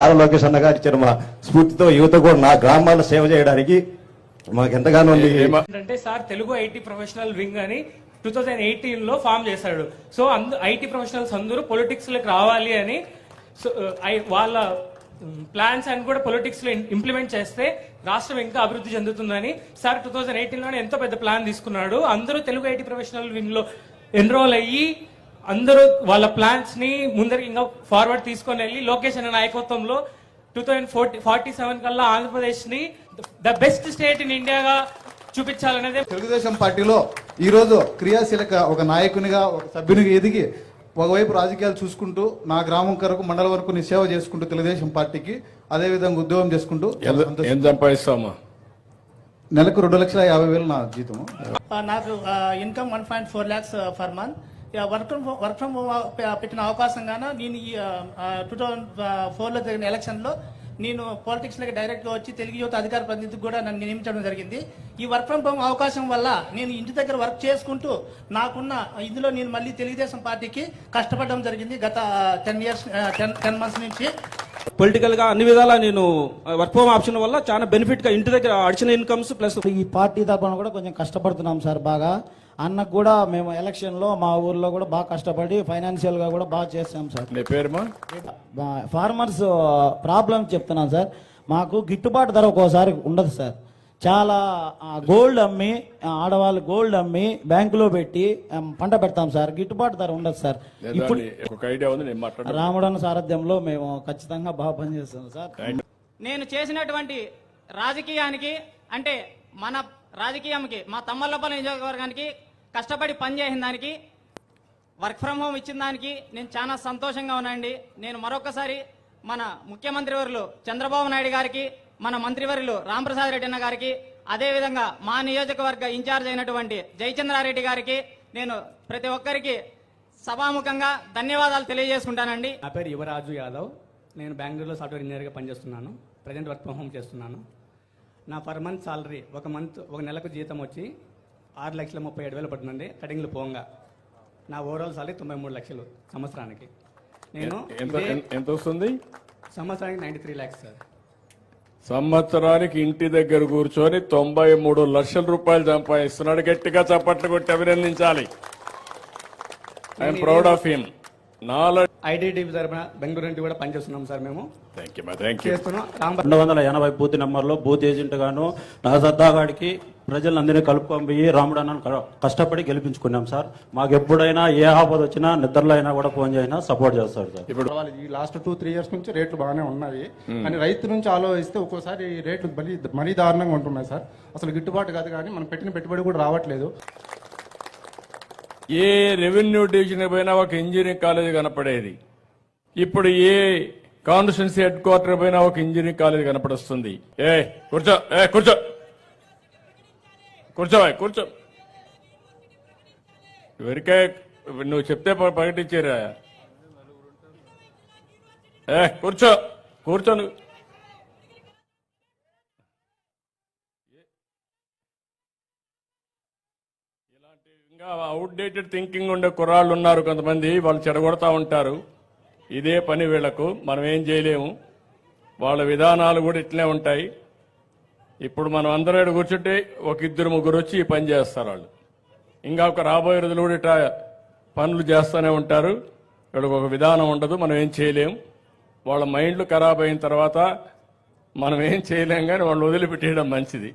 Are Lokesh అన్న గారు ఇచ్చిన మా స్ఫూర్తితో యువత కూడా నా గ్రామాల సేవ చేయడానికి మాకు ఎంతగానో ఉంది ఏంటంటే sir Telugu IT professional wing అని టూ థౌజండ్ ఎయిటీన్లో ఫామ్ చేశాడు. సో అందు ఐటీ ప్రొఫెషనల్స్ అందరూ పొలిటిక్స్లోకి రావాలి అని సో ఐ- వాళ్ళ ప్లాన్స్ అని కూడా పొలిటిక్స్లో ఇంప్లిమెంట్ చేస్తే రాష్ట్రం ఇంకా అభివృద్ధి చెందుతుందని సార్ టూ థౌజండ్ ఎయిటీన్లోనే ఎంతో పెద్ద ప్లాన్ తీసుకున్నాడు. అందరూ తెలుగు ఐటీ ప్రొఫెషనల్ వింగ్లో ఎన్రోల్ అయ్యి అందరూ వాళ్ళ ప్లాన్స్ని ముందరికి ఇంకా ఫార్వర్డ్ తీసుకొని వెళ్ళి లోకేష్ అనే నాయకత్వంలో two thousand forty forty seven కల్లా ఆంధ్రప్రదేశ్ని ద బెస్ట్ స్టేట్ ఇన్ ఇండియాగా చూపించాలనేదే తెలుగుదేశం పార్టీలో ఈ రోజు క్రియాశీలక ఒక నాయకునిగా ఒక సభ్యునిగా ఎదిగి ఒకవైపు రాజకీయాలు చూసుకుంటూ నా గ్రామం కొరకు మండలం వరకు నీ సేవ చేసుకుంటూ తెలుగుదేశం పార్టీకి అదే విధంగా ఉద్యోగం చేసుకుంటూ సంపాదిస్తామా నెలకు రెండు లక్షల యాభై వేలు నా జీతము. ఆ, నాకు income one point four lakhs for month work from work from home పెట్టిన అవకాశం గాన నేను ఈ టూ థౌజండ్ ఫోర్లో జరిగిన ఎలక్షన్లో నేను పాలిటిక్స్లోకి డైరెక్ట్గా వచ్చి తెలుగు యువత అధికార ప్రతినిధికి కూడా నన్ను నియమించడం జరిగింది. ఈ వర్క్ ఫ్రమ్ హోమ్ అవకాశం వల్ల నేను ఇంటి దగ్గర వర్క్ చేసుకుంటూ నాకున్న ఇందులో నేను మళ్ళీ తెలుగుదేశం పార్టీకి కష్టపడడం జరిగింది గత ten years ten ten months నుంచి. పొలిటికల్గా అన్ని విధాలా నేను వర్క్ ఫ్రమ్ ఆప్షన్ వల్ల చాలా బెనిఫిట్గా ఇంటి దగ్గర అడిషనల్ ఇన్కమ్స్ ప్లస్ ఈ పార్టీ తరఫున కూడా కొంచెం కష్టపడుతున్నాం సార్ బాగా. అన్నకు కూడా మేము ఎలక్షన్లో మా ఊర్లో కూడా బాగా కష్టపడి ఫైనాన్షియల్గా కూడా బాగా చేస్తాం సార్. నీ పేరుమా బా- ఫార్మర్స్ ప్రాబ్లం చెప్తున్నాను సార్. మాకు గిట్టుబాటు ధర ఒక్కోసారి ఉండదు సార్. చాలా గోల్డ్ అమ్మి ఆడవాళ్ళు గోల్డ్ అమ్మి బ్యాంకులో పెట్టి పంట పెడతాం సార్. గిట్టుబాటు ధర ఉండదు సార్. ఇప్పుడు నీ- ఒక ఐడియా ఉంది నేను మాట్లాడు రాముడన్న సారథ్యంలో మేము ఖచ్చితంగా బాగా పనిచేస్తాం సార్. నేను చేసినటువంటి రాజకీయానికి అంటే మన రాజకీయంకి మా తమ్మల్లపల్లి నియోజకవర్గానికి కష్టపడి పనిచేసిన దానికి వర్క్ ఫ్రమ్ హోమ్ ఇచ్చిన దానికి నేను చాలా సంతోషంగా ఉన్నాండి నేను మరొకసారి మన ముఖ్యమంత్రి వర్యులు చంద్రబాబు నాయుడు గారికి మన మంత్రివర్యులు రాంప్రసాద్ రెడ్డి అన్న గారికి అదేవిధంగా మా నియోజకవర్గ ఇన్ఛార్జ్ అయినటువంటి జయచంద్రారెడ్డి గారికి నేను ప్రతి ఒక్కరికి సభాముఖంగా ధన్యవాదాలు తెలియజేసుకుంటానండి. నా పేరు యువరాజు యాదవ్. నేను బెంగళూరులో సాఫ్ట్వేర్ ఇంజనీర్గా పనిచేస్తున్నాను. ప్రజెంట్ వర్క్ ఫ్రమ్ హోమ్ చేస్తున్నాను. నా పర్ మంత్ సాలరీ ఒక మంత్ ఒక నెలకు జీతం వచ్చి ఆరు లక్షల ముప్పై ఏడు వేలు పడుతుంది కటింగ్లు పోంగా. నా ఓవరాల్ సాలరీ తొంభై మూడు లక్షలు సంవత్సరానికి. నేను ఎంత ఎంత వస్తుంది? సంవత్సరానికి నైంటీ త్రీ ల్యాక్స్ సార్. సంవత్సరానికి ఇంటి దగ్గర కూర్చొని తొంభై మూడు లక్షల రూపాయలు సంపాదిస్తున్నాడు. గట్టిగా చప్పట్లు కొట్టి అభినందించాలి. I'm proud of him IDT తరపున బెంగళూరు నుండి కూడా పనిచేస్తున్నాం సార్ మేము. రెండు వందల ఎనభై బూత్ నెంబర్లో బూత్ ఏజెంట్ గాను నా సత్తాగాడికి ప్రజలందరినీ కలుపుకొని పోయి రాముడు అన్నను క- కష్టపడి గెలిపించుకున్నాం సార్. మాకు ఎప్పుడైనా ఏ ఆపద వచ్చినా నిద్రలో అయినా కూడా ఫోన్ చేసినా సపోర్ట్ చేస్తాడు సార్. ఇప్పుడు ఈ లాస్ట్ టూ త్రీ ఇయర్స్ నుంచి రేట్లు బాగానే ఉన్నాయి. కానీ రైతు నుంచి ఆలోచిస్తే ఒక్కోసారి రేట్లు మరీ మరీ దారుణంగా ఉంటున్నాయి సార్. అసలు గిట్టుబాటు కాదు కానీ మనం పెట్టిన పెట్టుబడి కూడా రావట్లేదు. ఏ రెవెన్యూ డివిజన్ పోయినా ఒక ఇంజనీరింగ్ కాలేజ్ కనపడేది. ఇప్పుడు ఏ కాన్స్టిట్యున్సీ హెడ్ క్వార్టర్ పోయినా ఒక ఇంజనీరింగ్ కాలేజ్ కనపడొస్తుంది. ఏ కూర్చో ఏ కూర్చో. కూర్చో కూర్చో. ఎవరికే నువ్వు చెప్తే ప్రకటించారా ఏ కూర్చో కూర్చో నువ్వు. ఇంకా అవుట్డేటెడ్ థింకింగ్ ఉండే కుర్రాళ్ళు ఉన్నారు కొంతమంది వాళ్ళు చెడగొడతా ఉంటారు. ఇదే పని వీళ్ళకు మనం ఏం చేయలేము. వాళ్ళ విధానాలు కూడా ఇట్లే ఉంటాయి. ఇప్పుడు మనం అందరూ కూర్చుంటే ఒక ఇద్దరు ముగ్గురు వచ్చి ఈ పని చేస్తారు వాళ్ళు. ఇంకా ఒక రాబోయే రోజులు కూడా ఇట్లా పనులు చేస్తూనే ఉంటారు. వీళ్ళకి ఒక విధానం ఉండదు మనం ఏం చేయలేము. వాళ్ళ మైండ్లు ఖరాబ్ అయిన తర్వాత మనం ఏం చేయలేం కానీ వాళ్ళు వదిలిపెట్టేయడం మంచిది.